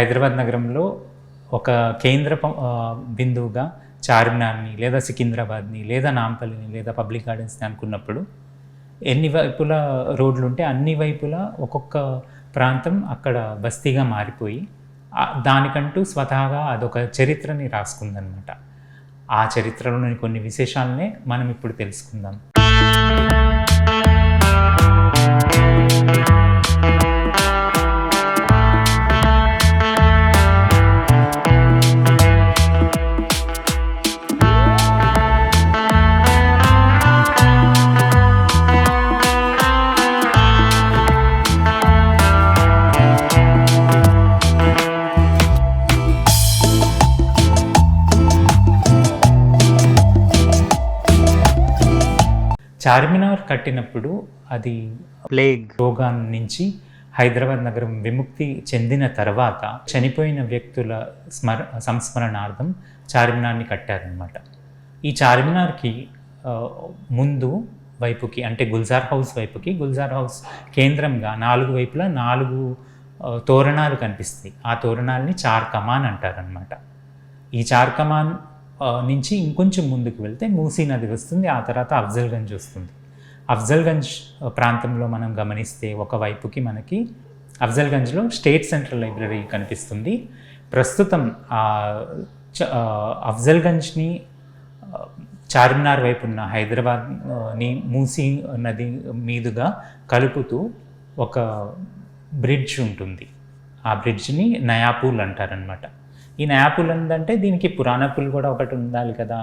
హైదరాబాద్ నగరంలో ఒక కేంద్ర ప- బిందువుగా చార్మినార్ని లేదా సికింద్రాబాద్ని లేదా నాంపల్లిని లేదా పబ్లిక్ గార్డెన్స్ని అనుకున్నప్పుడు ఎన్ని వైపుల రోడ్లు ఉంటే అన్ని వైపులా ఒక్కొక్క ప్రాంతం అక్కడ బస్తీగా మారిపోయి దానికంటూ స్వతహాగా అదొక చరిత్రని రాసుకుందనమాట. ఆ చరిత్రలోని కొన్ని విశేషాలనే మనం ఇప్పుడు తెలుసుకుందాం. చార్మినార్ కట్టినప్పుడు అది ప్లేగ్ రోగాన్ నుంచి హైదరాబాద్ నగరం విముక్తి చెందిన తర్వాత చనిపోయిన వ్యక్తుల స్మర సంస్మరణార్థం చార్మినార్ని కట్టారనమాట ఈ చార్మినార్కి ముందు వైపుకి అంటే గుల్జార్ హౌస్ వైపుకి గుల్జార్ హౌస్ కేంద్రంగా నాలుగు వైపులా నాలుగు తోరణాలు కనిపిస్తాయి. ఆ తోరణాలని చార్ కమాన్ అంటారనమాట ఈ చార్ కమాన్ నుంచి ఇంకొంచెం ముందుకు వెళ్తే మూసీ నది వస్తుంది ఆ తర్వాత అఫ్జల్గంజ్ వస్తుంది. అఫ్జల్గంజ్ ప్రాంతంలో మనం గమనిస్తే ఒకవైపుకి మనకి అఫ్జల్గంజ్లో స్టేట్ సెంట్రల్ లైబ్రరీ కనిపిస్తుంది. ప్రస్తుతం చ- అఫ్జల్గంజ్ని చార్మినార్ వైపు ఉన్న హైదరాబాద్ని మూసీ నది మీదుగా కలుపుతూ ఒక బ్రిడ్జ్ ఉంటుంది. ఆ బ్రిడ్జ్ని నయాపూల్ అంటారనమాట ఈయన యాపుల్ ఏంటంటే దీనికి పురాణ పుల్ కూడా ఒకటి ఉండాలి కదా.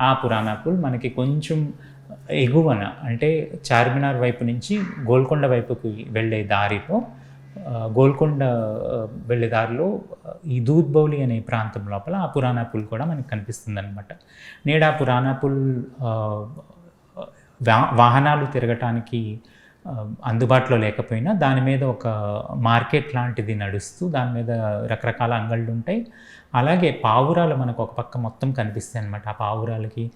ఆ పురాణ పుల్ మనకి కొంచెం ఎగువన అంటే చార్మినార్ వైపు నుంచి గోల్కొండ వైపుకి వెళ్ళే దారిలో గోల్కొండ వెళ్ళే దారిలో ఈ దూద్ బౌలి అనే ప్రాంతం లోపల ఆ పురాణ పుల్ కూడా మనకు కనిపిస్తుంది అనమాట నేడు ఆ పురాణ పుల్ వా- వాహనాలు తిరగటానికి అందుబాటులో లేకపోయినా దాని మీద ఒక మార్కెట్ లాంటిది నడుస్తూ దాని మీద రకరకాల అంగళ్ళు ఉంటాయి. అలాగే పావురాలు మనకు ఒక పక్క మొత్తం కనిపిస్తాయి అనమాట ఆ పావురాలకి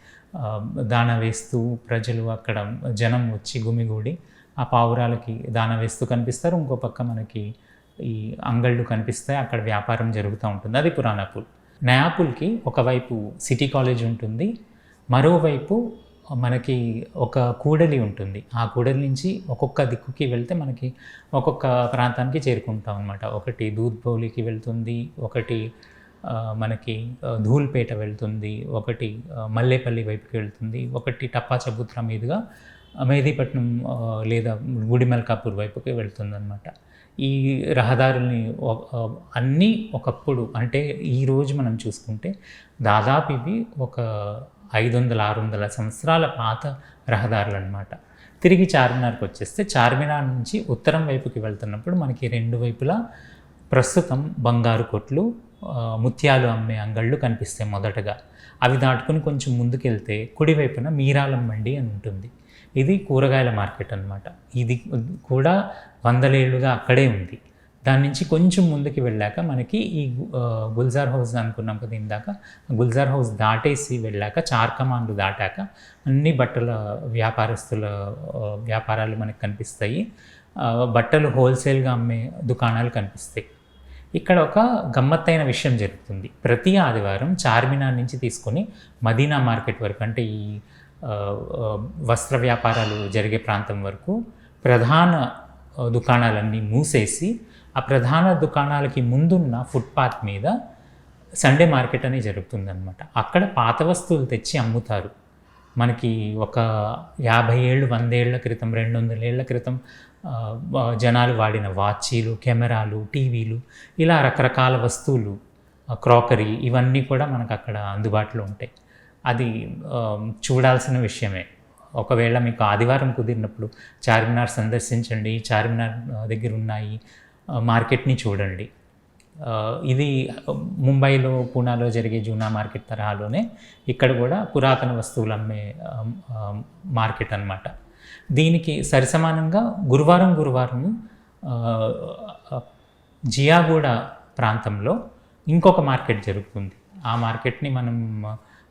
దాన వేస్తూ ప్రజలు అక్కడ జనం వచ్చి గుమిగూడి ఆ పావురాలకి దాన వేస్తూ కనిపిస్తారు. ఇంకో పక్క మనకి ఈ అంగళ్ళు కనిపిస్తాయి. అక్కడ వ్యాపారం జరుగుతూ ఉంటుంది. అది పురాణపూల్ నయాపూల్కి ఒకవైపు సిటీ కాలేజ్ ఉంటుంది. మరోవైపు మనకి ఒక కూడలి ఉంటుంది. ఆ కూడలి నుంచి ఒక్కొక్క దిక్కుకి వెళ్తే మనకి ఒక్కొక్క ప్రాంతానికి చేరుకుంటాం అనమాట ఒకటి దూద్బౌలికి వెళ్తుంది ఒకటి మనకి ధూల్పేట వెళ్తుంది ఒకటి మల్లేపల్లి వైపుకి వెళ్తుంది ఒకటి టప్పా చబుత్రా మీదుగా ఆ, మెహదీపట్నం లేదా గుడిమల్కాపూర్ వైపుకి వెళ్తుంది అనమాట ఈ రహదారుల్ని అన్నీ ఒకప్పుడు అంటే ఈరోజు మనం చూసుకుంటే దాదాపు ఇవి ఒక ఐదు వందల ఆరు వందల సంవత్సరాల పాత రహదారులు అనమాట తిరిగి చార్మినార్కి వచ్చేస్తే చార్మినార్ నుంచి ఉత్తరం వైపుకి వెళ్తున్నప్పుడు మనకి రెండు వైపులా ప్రస్తుతం బంగారు కొట్లు ముత్యాలు అమ్మే అంగళ్ళు కనిపిస్తాయి మొదటగా. అవి దాటుకుని కొంచెం ముందుకెళ్తే కుడివైపున మీరాలం మండి అని ఉంటుంది. ఇది కూరగాయల మార్కెట్ అన్నమాట. ఇది కూడా వందలేళ్ళుగా అక్కడే ఉంది. దాని నుంచి కొంచెం ముందుకు వెళ్ళాక మనకి ఈ గుల్జార్ హౌస్ అనుకున్నాం కదా ఇందాక. గుల్జార్ హౌస్ దాటేసి వెళ్ళాక చార్కమాండ్లు దాటాక అన్ని బట్టల వ్యాపారస్తుల వ్యాపారాలు మనకు కనిపిస్తాయి. బట్టలు హోల్సేల్గా అమ్మే దుకాణాలు కనిపిస్తాయి. ఇక్కడ ఒక గమ్మత్తైన విషయం జరుగుతుంది. ప్రతి ఆదివారం చార్మినార్ నుంచి తీసుకొని మదీనా మార్కెట్ వరకు అంటే ఈ వస్త్ర వ్యాపారాలు జరిగే ప్రాంతం వరకు ప్రధాన దుకాణాలన్నీ మూసేసి ఆ ప్రధాన దుకాణాలకి ముందున్న ఫుట్పాత్ మీద సండే మార్కెట్ అనేది జరుగుతుందన్నమాట. అక్కడ పాత వస్తువులు తెచ్చి అమ్ముతారు. మనకి ఒక యాభై ఏళ్ళు వందేళ్ళ క్రితం రెండు వందల ఏళ్ళ క్రితం జనాలు వాడిన వాచీలు కెమెరాలు టీవీలు ఇలా రకరకాల వస్తువులు క్రాకరీ ఇవన్నీ కూడా మనకు అక్కడ అందుబాటులో ఉంటాయి. అది చూడాల్సిన విషయమే. ఒకవేళ మీకు ఆదివారం కుదిరినప్పుడు చార్మినార్ సందర్శించండి చార్మినార్ దగ్గర ఉన్నాయి మార్కెట్ని చూడండి. ఇది ముంబైలో పూనాలో జరిగే జూనా మార్కెట్ తరహాలోనే ఇక్కడ కూడా పురాతన వస్తువులు అమ్మే మార్కెట్ అన్నమాట. దీనికి సరిసమానంగా గురువారం గురువారం జియాగూడ ప్రాంతంలో ఇంకొక మార్కెట్ జరుగుతుంది. ఆ మార్కెట్ని మనం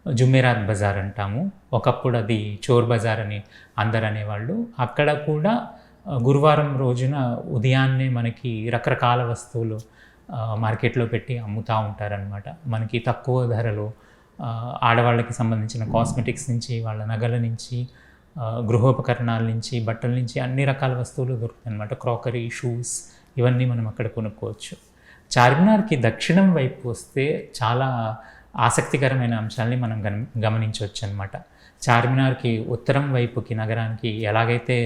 జుమేరాత్ బజార్ అంటాము. ఒకప్పుడు అది చోర్ బజార్ అని అందరు అనేవాళ్ళు. అక్కడ కూడా గురువారం రోజున ఉదయాన్నే మనకి రకరకాల వస్తువులు మార్కెట్లో పెట్టి అమ్ముతూ ఉంటారనమాట మనకి తక్కువ ధరలో ఆడవాళ్ళకి సంబంధించిన కాస్మెటిక్స్ నుంచి వాళ్ళ నగల నుంచి గృహోపకరణాల నుంచి బట్టల నుంచి అన్ని రకాల వస్తువులు దొరుకుతాయి అనమాట క్రాకరీ షూస్ ఇవన్నీ మనం అక్కడ కొనుక్కోవచ్చు. చార్మినార్కి దక్షిణం వైపు వస్తే చాలా ఆసక్తికరమైన అంశాలని మనం గమ గమనించవచ్చు అనమాట చార్మినార్కి ఉత్తరం వైపుకి నగరానికి ఎలాగైతే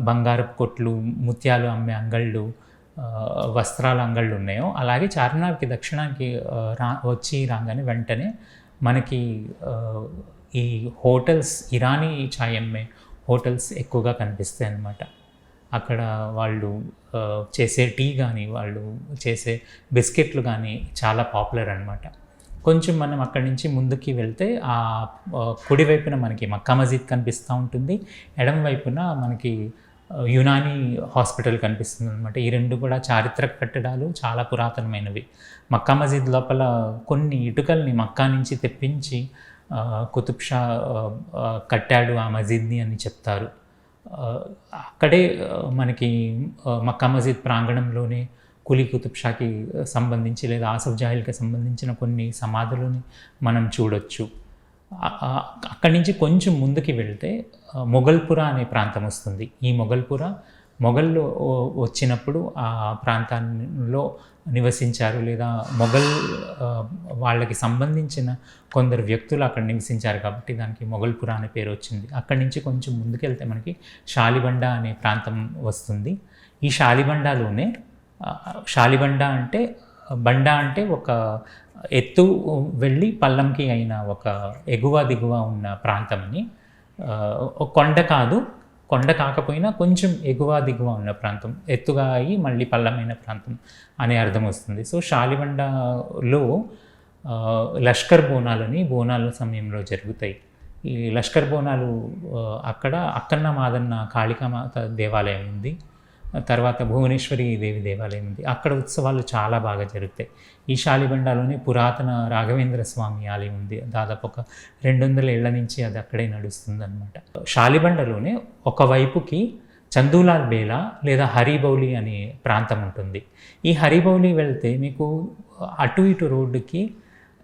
బంగారపు కొట్లు ముత్యాలు అమ్మే అంగళ్ళు వస్త్రాల అంగళ్ళు ఉన్నాయో అలాగే చార్మినార్కి దక్షిణానికి రా వచ్చి రాగానే వెంటనే మనకి ఈ హోటల్స్ ఇరానీ ఛాయ్ అమ్మే హోటల్స్ ఎక్కువగా కనిపిస్తాయి అన్నమాట అక్కడ వాళ్ళు చేసే టీ కానీ వాళ్ళు చేసే బిస్కెట్లు కానీ చాలా పాపులర్ అనమాట కొంచెం మనం అక్కడి నుంచి ముందుకి వెళ్తే ఆ కుడివైపున కుడి వైపున మనకి మక్కా మసీద్ కనిపిస్తూ ఉంటుంది. ఎడం వైపున మనకి యునాని యునానీ హాస్పిటల్ కనిపిస్తుంది అనమాట ఈ రెండు కూడా చారిత్రక కట్టడాలు చాలా పురాతనమైనవి. మక్కా మసీద్ లోపల కొన్ని ఇటుకల్ని మక్కా నుంచి తెప్పించి కుతుబ్ షా కట్టాడు ఆ మసీద్ని అని చెప్తారు. అక్కడే మనకి మక్కా మసీద్ ప్రాంగణంలోనే కులీ కుతుబ్ షాకి సంబంధించి లేదా ఆసఫ్ జాహిల్కి సంబంధించిన కొన్ని సమాధులని మనం చూడొచ్చు. అక్కడి నుంచి కొంచెం ముందుకి వెళ్తే మొఘల్పుర అనే ప్రాంతం వస్తుంది. ఈ మొఘల్పుర మొఘల్లు వచ్చినప్పుడు ఆ ప్రాంతాల్లో నివసించారు లేదా మొఘల్ వాళ్ళకి సంబంధించిన కొందరు వ్యక్తులు అక్కడ నివసించారు కాబట్టి దానికి మొఘల్పుర అనే పేరు వచ్చింది. అక్కడి నుంచి కొంచెం ముందుకెళ్తే మనకి షాలిబండ అనే ప్రాంతం వస్తుంది. ఈ షాలిబండలోనే షాలిబండ అంటే బండ అంటే ఒక ఎత్తు వెళ్ళి పల్లంకి అయిన ఒక ఎగువ దిగువ ఉన్న ప్రాంతంని కొండ కాదు కొండ కాకపోయినా కొంచెం ఎగువ దిగువ ఉన్న ప్రాంతం ఎత్తుగా అయ్యి మళ్ళీ పల్లమైన ప్రాంతం అనే అర్థం వస్తుంది. సో షాలిబండలో లష్కర్ బోనాలని బోనాల సమయంలో జరుగుతాయి. ఈ లష్కర్ బోనాలు అక్కడ అక్కన్న మాదన్న కాళికామాత దేవాలయం ఉంది. తర్వాత భువనేశ్వరి దేవి దేవాలయం ఉంది. అక్కడ ఉత్సవాలు చాలా బాగా జరుగుతాయి. ఈ శాలిబండలోనే పురాతన రాఘవేంద్ర స్వామి ఆలయం ఉంది. దాదాపు ఒక రెండు వందల ఏళ్ళ నుంచి అది అక్కడే నడుస్తుంది అనమాట శాలిబండలోనే ఒకవైపుకి చందూలాల్ బేలా లేదా హరిబౌలి అనే ప్రాంతం ఉంటుంది. ఈ హరిబౌలి వెళ్తే మీకు అటు ఇటు రోడ్డుకి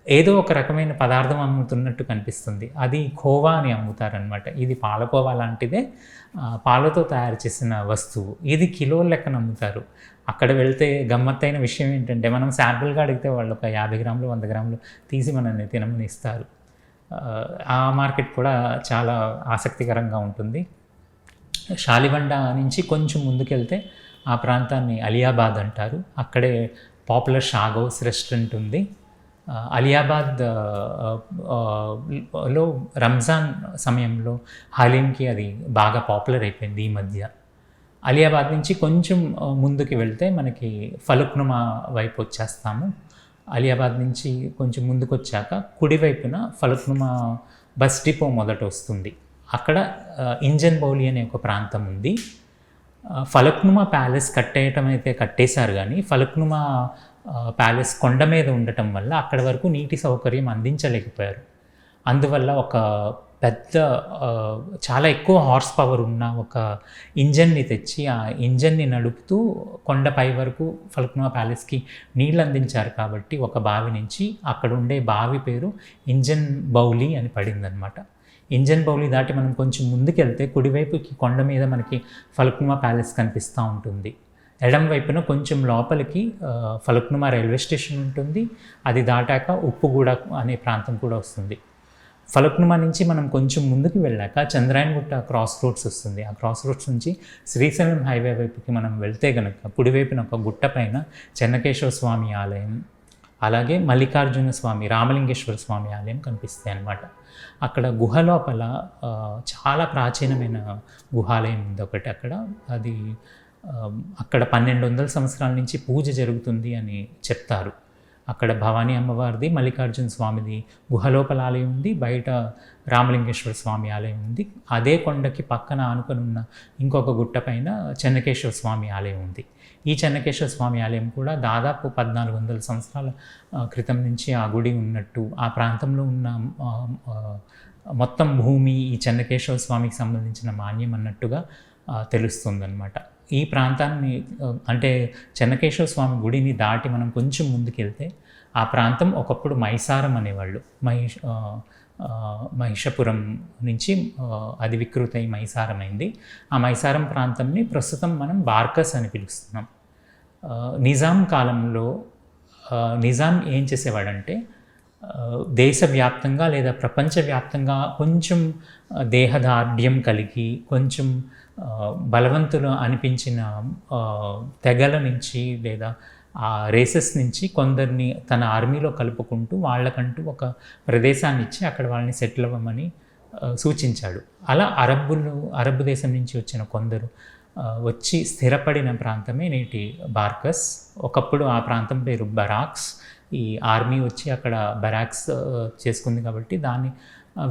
ఏదో ఒక రకమైన పదార్థం అమ్ముతున్నట్టు కనిపిస్తుంది. అది ఖోవా అని అమ్ముతారనమాట ఇది పాలకోవా లాంటిదే. పాలతో తయారు చేసిన వస్తువు. ఇది కిలోల లెక్కన అమ్ముతారు. అక్కడ వెళ్తే గమ్మత్తైన విషయం ఏంటంటే మనం శాంపుల్గా అడిగితే వాళ్ళు ఒక యాభై గ్రాములు వంద గ్రాములు తీసి మనల్ని తినమని ఇస్తారు ఆ, మార్కెట్ కూడా చాలా ఆసక్తికరంగా ఉంటుంది. షాలిబండ నుంచి కొంచెం ముందుకెళ్తే ఆ ప్రాంతాన్ని అలియాబాద్ అంటారు. అక్కడే పాపులర్ షాగోస్ రెస్టారెంట్ ఉంది. అలియాబాద్లో రంజాన్ సమయంలో హలీంకి అది బాగా పాపులర్ అయిపోయింది ఈ మధ్య. అలియాబాద్ నుంచి కొంచెం ముందుకు వెళ్తే మనకి ఫలుక్నుమా వైపు వచ్చేస్తాము. అలియాబాద్ నుంచి కొంచెం ముందుకు వచ్చాక కుడివైపున ఫలుక్నుమా బస్ డిపో మొదట వస్తుంది. అక్కడ ఇంజన్ బౌలి అనే ఒక ప్రాంతం ఉంది. ఫలక్నుమా ప్యాలెస్ కట్టేయటం అయితే కట్టేశారు కానీ ఫలక్నుమా ప్యాలెస్ కొండ మీద ఉండటం వల్ల అక్కడ వరకు నీటి సౌకర్యం అందించలేకపోయారు. అందువల్ల ఒక పెద్ద చాలా ఎక్కువ హార్స్ పవర్ ఉన్న ఒక ఇంజన్ని తెచ్చి ఆ ఇంజన్ని నడుపుతూ కొండపై వరకు ఫలక్నుమా ప్యాలెస్కి నీళ్ళు అందించారు కాబట్టి ఒక బావి నుంచి అక్కడ ఉండే బావి పేరు ఇంజన్ బౌలి అని పడిందనమాట ఇంజన్ బౌలి దాటి మనం కొంచెం ముందుకెళ్తే కుడివైపుకి కొండ మీద మనకి ఫలక్నుమా ప్యాలెస్ కనిపిస్తూ ఉంటుంది. ఎడం వైపున కొంచెం లోపలికి ఫలక్నుమా రైల్వే స్టేషన్ ఉంటుంది. అది దాటాక ఉప్పుగూడ అనే ప్రాంతం కూడా వస్తుంది. ఫలక్నుమా నుంచి మనం కొంచెం ముందుకు వెళ్ళాక చంద్రాయణగుట్ట క్రాస్ రోడ్స్ వస్తుంది. ఆ క్రాస్ రోడ్స్ నుంచి శ్రీశైలం హైవే వైపుకి మనం వెళ్తే కనుక కుడివైపున ఒక గుట్ట పైన చెన్నకేశ్వర స్వామి ఆలయం అలాగే మల్లికార్జున స్వామి రామలింగేశ్వర స్వామి ఆలయం కనిపిస్తాయి అన్నమాట. అక్కడ గుహ లోపల చాలా ప్రాచీనమైన గుహాలయం ఉంది ఒకటి అక్కడ. అది అక్కడ పన్నెండు వందల సంవత్సరాల నుంచి పూజ జరుగుతుంది అని చెప్తారు. అక్కడ భవానీ అమ్మవారిది మల్లికార్జున స్వామిది గుహలోపల ఆలయం ఉంది బయట రామలింగేశ్వర స్వామి ఆలయం ఉంది. అదే కొండకి పక్కన ఆనుకొని ఉన్న ఇంకొక గుట్ట పైన చెన్నకేశ్వర స్వామి ఆలయం ఉంది. ఈ చెన్నకేశ్వర స్వామి ఆలయం కూడా దాదాపు పద్నాలుగు వందల సంవత్సరాల క్రితం నుంచి ఆ గుడి ఉన్నట్టు ఆ ప్రాంతంలో ఉన్న మొత్తం భూమి ఈ చెన్నకేశ్వర స్వామికి సంబంధించిన మాన్యం అన్నట్టుగా తెలుస్తుందన్నమాట. ఈ ప్రాంతాన్ని అంటే చెన్నకేశ్వర స్వామి గుడిని దాటి మనం కొంచెం ముందుకెళ్తే ఆ ప్రాంతం ఒకప్పుడు మైసారం అనేవాళ్ళు. మహిష మహిషపురం నుంచి అది వికృతై మైసారం అయింది. ఆ మైసారం ప్రాంతంని ప్రస్తుతం మనం బార్కస్ అని పిలుస్తున్నాం. నిజాం కాలంలో నిజాం ఏం చేసేవాడంటే దేశవ్యాప్తంగా లేదా ప్రపంచవ్యాప్తంగా కొంచెం దేహదార్ఢ్యం కలిగి కొంచెం బలవంతులు అనిపించిన తెగల నుంచి లేదా ఆ రేసెస్ నుంచి కొందరిని తన ఆర్మీలో కలుపుకుంటూ వాళ్ళకంటూ ఒక ప్రదేశాన్ని ఇచ్చి అక్కడ వాళ్ళని సెటిల్ అవ్వమని సూచించాడు. అలా అరబ్బులు అరబ్ దేశం నుంచి వచ్చిన కొందరు వచ్చి స్థిరపడిన ప్రాంతమే నేటి బార్కస్. ఒకప్పుడు ఆ ప్రాంతం పేరు బరాక్స్. ఈ ఆర్మీ వచ్చి అక్కడ బరాక్స్ చేసుకుంది కాబట్టి దాన్ని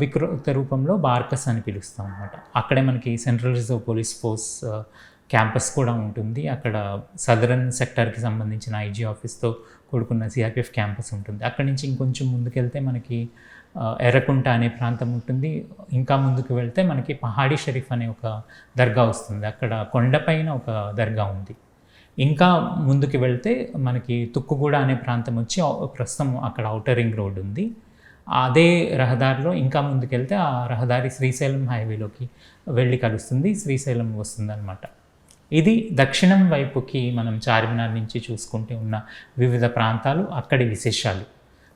వికృత రూపంలో బార్కస్ అని పిలుస్తాం అనమాట అక్కడే మనకి central reserve police force campus కూడా ఉంటుంది. అక్కడ సదరన్ సెక్టార్కి సంబంధించిన ఐజీ ఆఫీస్తో కూడుకున్న సిఆర్పిఎఫ్ క్యాంపస్ ఉంటుంది. అక్కడి నుంచి ఇంకొంచెం ముందుకెళ్తే మనకి ఎర్రకుంట అనే ప్రాంతం ఉంటుంది. ఇంకా ముందుకు వెళ్తే మనకి పహాడీ షరీఫ్ అనే ఒక దర్గా వస్తుంది. అక్కడ కొండపైన ఒక దర్గా ఉంది. ఇంకా ముందుకు వెళ్తే మనకి తుక్కుగూడ అనే ప్రాంతం వచ్చి ప్రస్తుతం అక్కడ ఔటర్ రింగ్ రోడ్ ఉంది. అదే రహదారిలో ఇంకా ముందుకెళ్తే ఆ రహదారి శ్రీశైలం హైవేలోకి వెళ్ళి కలుస్తుంది. శ్రీశైలం వస్తుందన్నమాట. ఇది దక్షిణం వైపుకి మనం చార్మినార్ నుంచి చూసుకుంటే ఉన్న వివిధ ప్రాంతాలు అక్కడి విశేషాలు.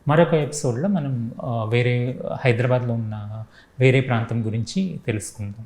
మరొక ఎపిసోడ్లో మనం వేరే హైదరాబాద్లో ఉన్న వేరే ప్రాంతం గురించి తెలుసుకుందాం.